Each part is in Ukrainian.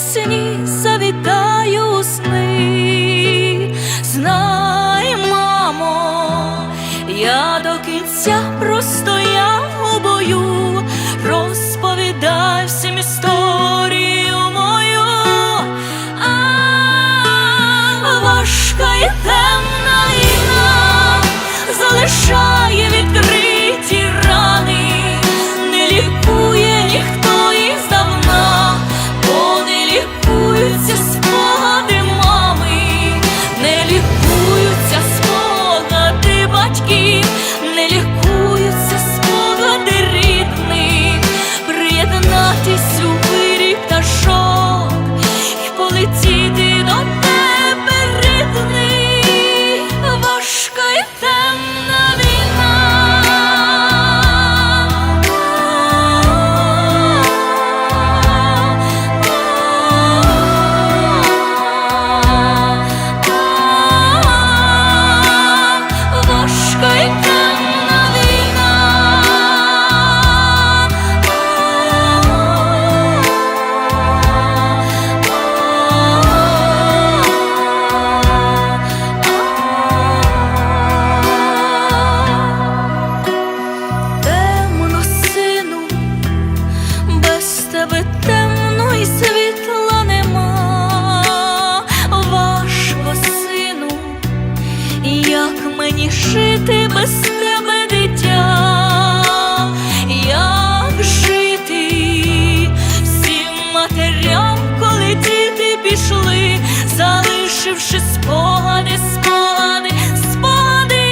ясні завітаю у сни. Знай, мамо, я до кінця простояв у бою, розповідай всім історію мою. А важка і темна війна залишає тебе темно і світла нема. Важко, сину, як мені жити без тебе, дитя? Як жити всім матерям, коли діти пішли, залишивши спогади, спогади, спогади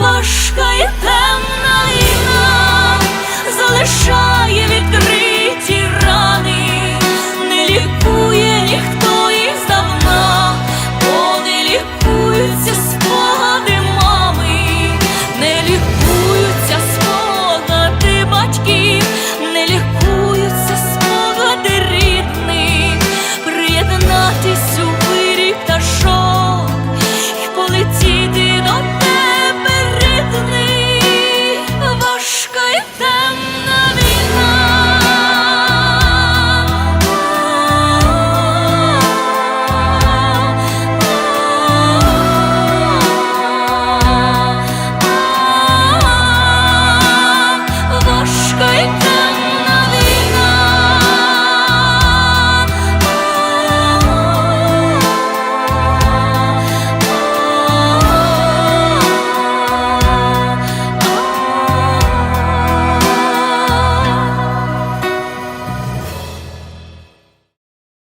важка і темна залишає відкриті